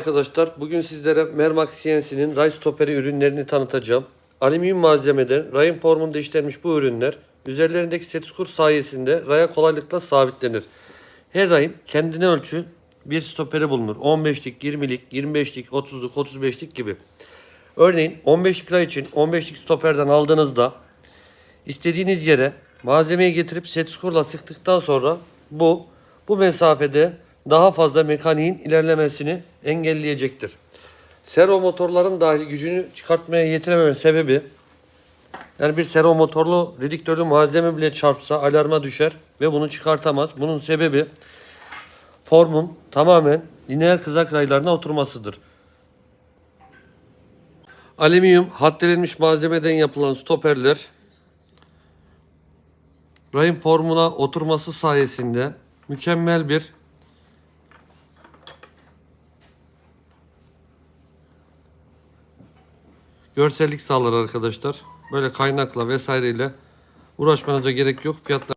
Arkadaşlar bugün sizlere Mermax CNC'nin ray stoperi ürünlerini tanıtacağım. Alüminyum malzemeden rayın formunda işlenmiş bu ürünler üzerlerindeki setiskur sayesinde raya kolaylıkla sabitlenir. Her rayın kendine ölçü bir stoperi bulunur. 15'lik, 20'lik, 25'lik, 30'luk, 35'lik gibi. Örneğin 15'lik ray için 15'lik stoperden aldığınızda istediğiniz yere malzemeyi getirip setiskurla sıktıktan sonra bu bu mesafede daha fazla mekaniğin ilerlemesini engelleyecektir. Servo motorların dahil gücünü çıkartmaya yetirememenin sebebi yani bir servo motorlu redüktörlü malzeme bile çarpsa alarma düşer ve bunu çıkartamaz. Bunun sebebi formun tamamen lineer kızak raylarına oturmasıdır. Alüminyum hattelenmiş malzemeden yapılan stoperler rayın formuna oturması sayesinde mükemmel bir görsellik sağlar arkadaşlar. Böyle kaynakla vesaireyle uğraşmanıza gerek yok. Fiyatlar